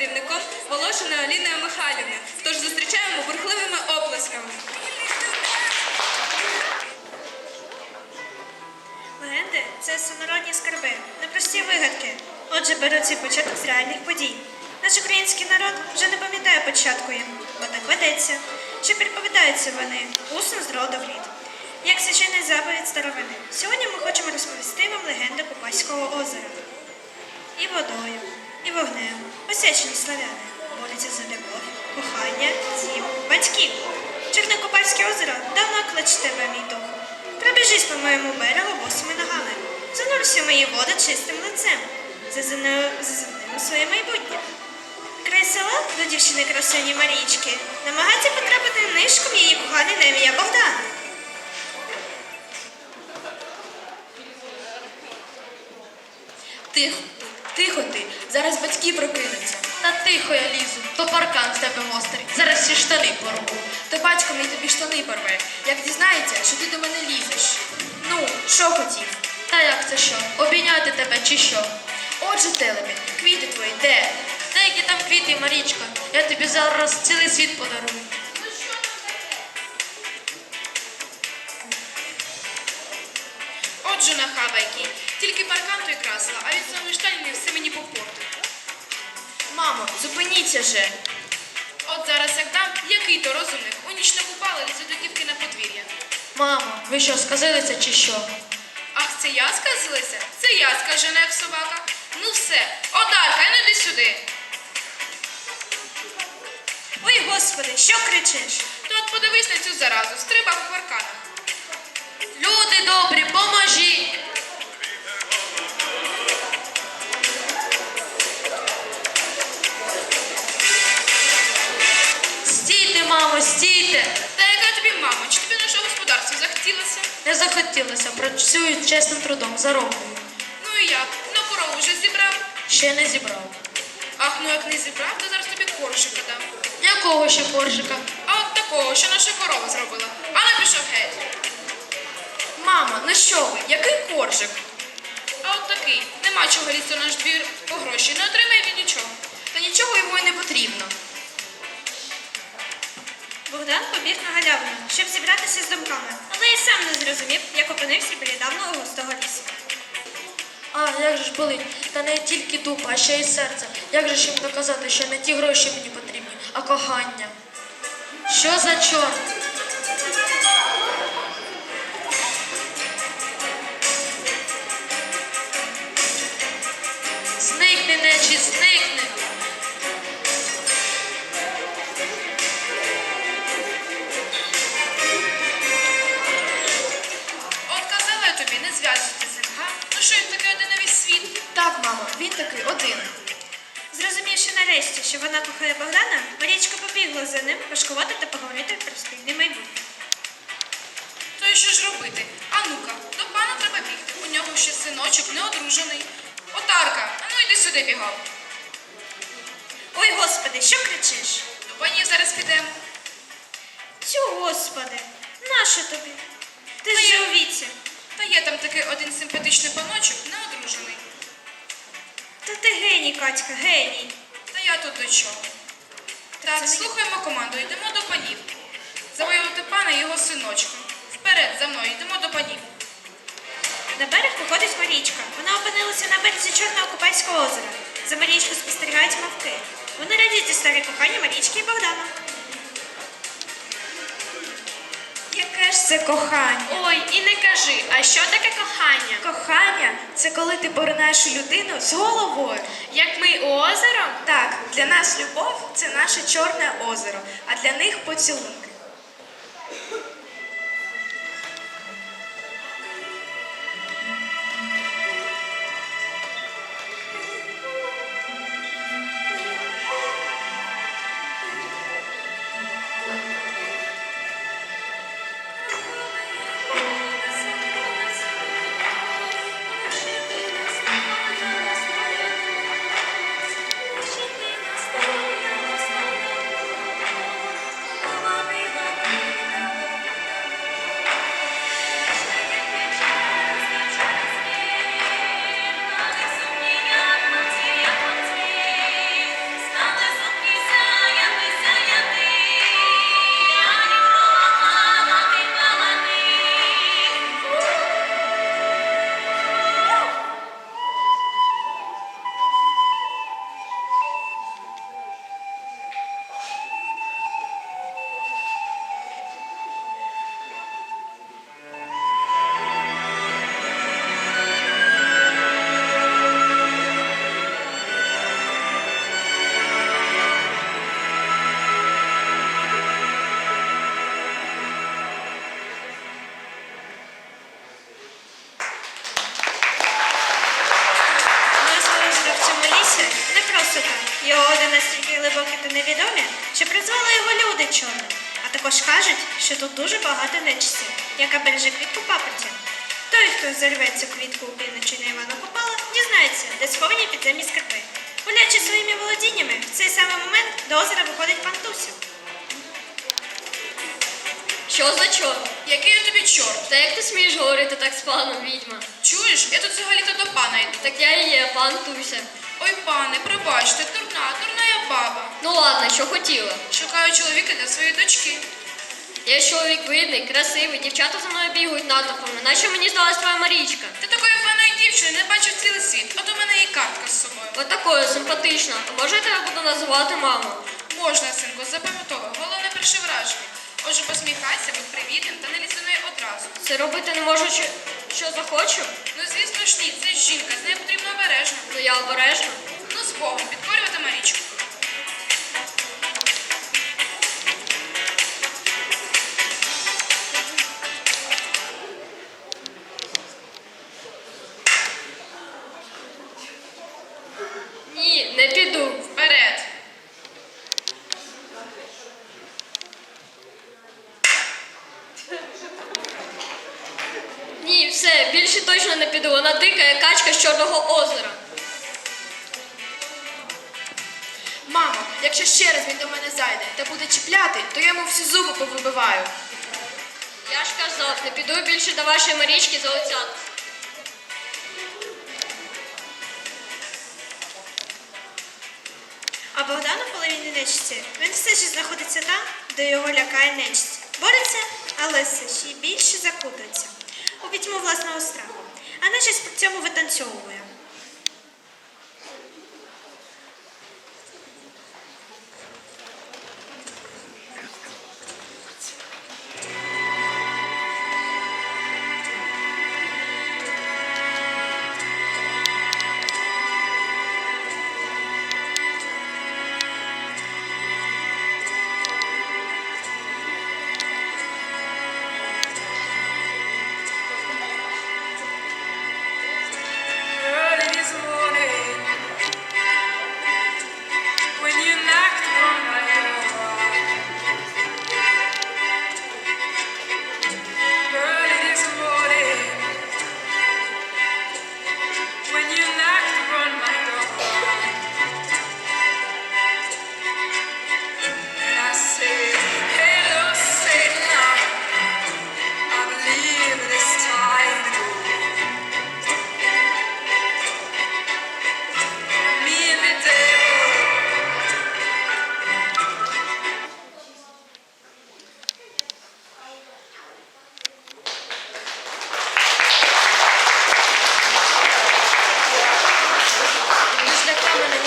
керівником Волошиною Аліною Михайлівною. Тож зустрічаємо бурхливими оплесками. Легенди це всенародні скарби, непрості вигадки. Отже, беруть свій початок з реальних подій. Наш український народ вже не пам'ятає початку їм, бо так ведеться, що переповідаються вони усно з роду в рід. Як священний заповідь старовини. Сьогодні ми хочемо розповісти вам легенду Купаського озера. І водою, і вогнем, осячені славяни, борються за любов, кохання, дім, батьків. Чорне Купальське озеро давно кличе тебе, мій духу. Пробіжись по моєму берегу босими ногами, занурся мої води чистим лицем, заземлив своє майбутнє. Край села до дівчини красуні Марічки намагається потрапити нишком її коханий на ім'я Богдан. Тихо, тихо ти, зараз батьки прокинуться. Та тихо я лізу, то паркан з тебе гострий. Зараз всі штани порву. То батько мій тобі штани порве. Як дізнається, що ти до мене лізеш. Ну, що хотів? Та як це що? Обійняти тебе чи що? Отже, телепі, квіти твої, де? Та які там квіти, Марічка? Я тобі зараз цілий світ подарую. Отже, нахабайки, тільки паркан той красила, а від самої штанів все мені попортив. Мамо, зупиніться же. От зараз як дам, який то розумник, у ніч не купали лізе до дівки на подвір'я. Мамо, ви що, сказилися чи що? Ах, це я сказилася? Це я скажена, як собака. Ну все, одарка, ну йди сюди. Ой, господи, що кричиш? То от подивись на цю заразу, стриба по парканах. Люди добрі, поможіть! Стійте, мамо, стійте! Та яка тобі мама, чи тобі наше господарство захотілося? Не захотілося, працюю чесним трудом, зароблюю. Ну і як? На корову вже зібрав? Ще не зібрав. Ах, ну як не зібрав, то зараз тобі коршика дам. Якого ще коржика? А от такого, що наша корова зробила. А не пішов геть. Мама, ну що ви? Який коржик? А от такий. Нема чого лізти наш двір по гроші. Не отримає він нічого. Та нічого йому й не потрібно. Богдан побіг на галявину, щоб зібратися з думками, але й сам не зрозумів, як опинився біля давнього густого лісу. А, як же ж болить? Та не тільки дух, а ще й серце. Як же ж їм доказати, що не ті гроші мені потрібні, а кохання? Що за чорт? Зникни, нечість. От казала я тобі, не зв'язуйся з ним, га? Ну що він такий один на весь світ? Так, мамо, він такий один. Зрозумівши нарешті, що вона кохає Богдана, Марічка побігла за ним пошкувати та поговорити про спільне майбутнє. То і що ж робити? А ну-ка, до пана треба бігти. У нього ще синочок не одружений. Отарка, а ну йди сюди бігом. Ой, господи, що кричиш? До панів зараз підемо. Тю, господи, нащо тобі? Ти ж у віці. Та є там такий один симпатичний паночок, не одружений. Та ти геній, Катька, геній. Та я тут до чого. Так, слухаємо команду, йдемо до панів. Завоювати пана і його синочка. Вперед, за мною, йдемо до панів. На берег виходить Марічка. Вона опинилася на березі Чорного Купальського озера. За Марічкою спостерігають мавки. Вони радіють історії кохання Марічки і Богдана. Яке ж це кохання? Ой, і не кажи, а що таке кохання? Кохання це коли ти поринаєш у людину з головою. Як ми озером? Так, для нас любов це наше чорне озеро, а для них поцілунки. Чорним. А також кажуть, що тут дуже багато нечисті, яка береже квітку папорті. Той, хто зарве цю квітку у півночі на Івана Купала, дізнається, де сховані підземні скарби. Гулячи своїми володіннями, в цей самий момент до озера виходить пан Тусів. Що за чорт? Який у тобі чорт? Та як ти смієш говорити так з паном відьма? Чуєш, я тут взагалі-то до пана йду. Так я і є, пан Туся. Ой, пане, пробачте, я баба. Ну ладно, що хотіла. Шукаю чоловіка для своєї дочки. Я чоловік видний, красивий, дівчата за мною бігають натовпами. Наче мені здалась твоя Марічка. Ти такої паної дівчини не бачив цілий світ. От у мене є картка з собою. От такою симпатична. Може я тебе буду називати мамою? Можна, синку, запам'ятовуй. Головне перше враження. Отже, посміхайся, будь привітним та не лізь одразу. Це робити не можу, що, що захочу. Ну, звісно ж ні, це ж жінка, з нею потрібно обережно. Ну я обережна. Ну, з Богом, підкорювати Марічку. Більше точно не піду. Вона дика, як качка з Чорного озера. Мамо, якщо ще раз він до мене зайде та буде чіпляти, то я йому всі зуби повибиваю. Я ж казав, не піду більше до вашої Марічки за оця. А Богдан у половині нечисті, він все ще знаходиться там, де його лякає нечисть. Бореться, але все ще більше закутується у пітьму власного страху. А наче при цьому витанцьовує.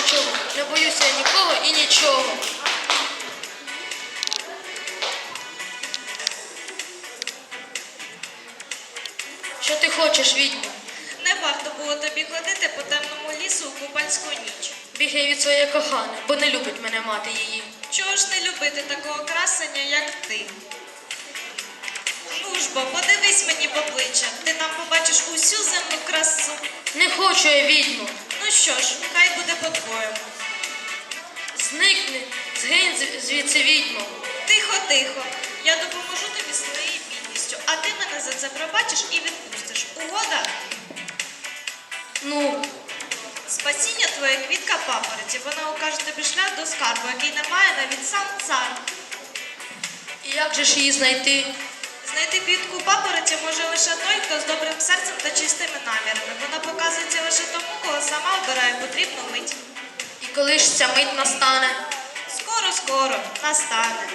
Нічого. Не боюся я нікого і нічого. Що ти хочеш, відьмо? Не варто було тобі ходити по темному лісу у купальську ніч. Бігай від своєї кохани, бо не любить мене мати її. Чого ж не любити такого красення, як ти? Ну ж бо, подивись мені в обличчя, ти там побачиш усю земну красу. Не хочу я відьму. Ну що ж, хай буде по-твоєму. Зникни, згинь звідси відьмо. Тихо, тихо. Я допоможу тобі своєю бідністю, а ти мене за це пробачиш і відпустиш. Угода? Ну, Спасіння твоя квітка папороті. Вона укаже тобі шлях до скарбу, який не має навіть сам цар. і як же ж її знайти? Знайти квітку папороті може лише той, хто з добрим серцем та чистими намірами. Вона показується лише тому, кого сама обирає потрібну мить. І коли ж ця мить настане? Скоро, скоро, настане.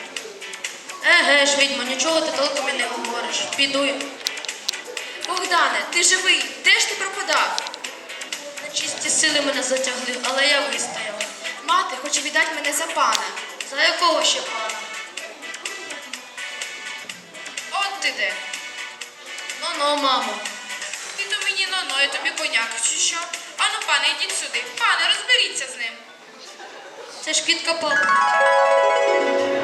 Еге ж, відьмо, нічого ти толком і не говориш. Піду. Богдане, ти живий, де ж ти пропадав? Нечисті сили мене затягли, але я вистояла. Мати хоче віддати мене за пана. За якого ще пана? Ти де. Ну-ну, мамо. Ти то мені ноно, я тобі коняк, чи що? Ану, пане, йдіть сюди. Пане, розберіться з ним. Це ж кітка папороті.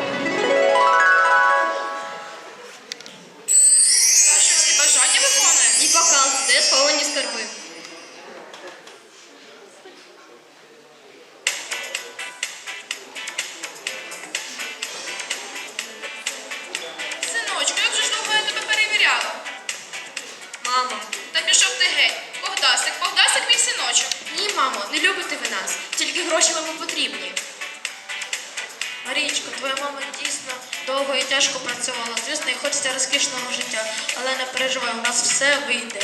Тяжко працювала. Звісно, їй хочеться розкішного життя, але не переживай, у нас все вийде.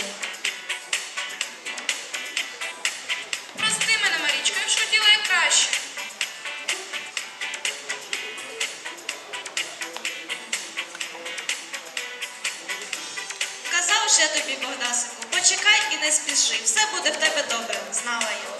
Прости мене, Марічко, я ж хотіла як краще. Казав же тобі, Богдасику, почекай і не спіши. Все буде в тебе добре, знала я.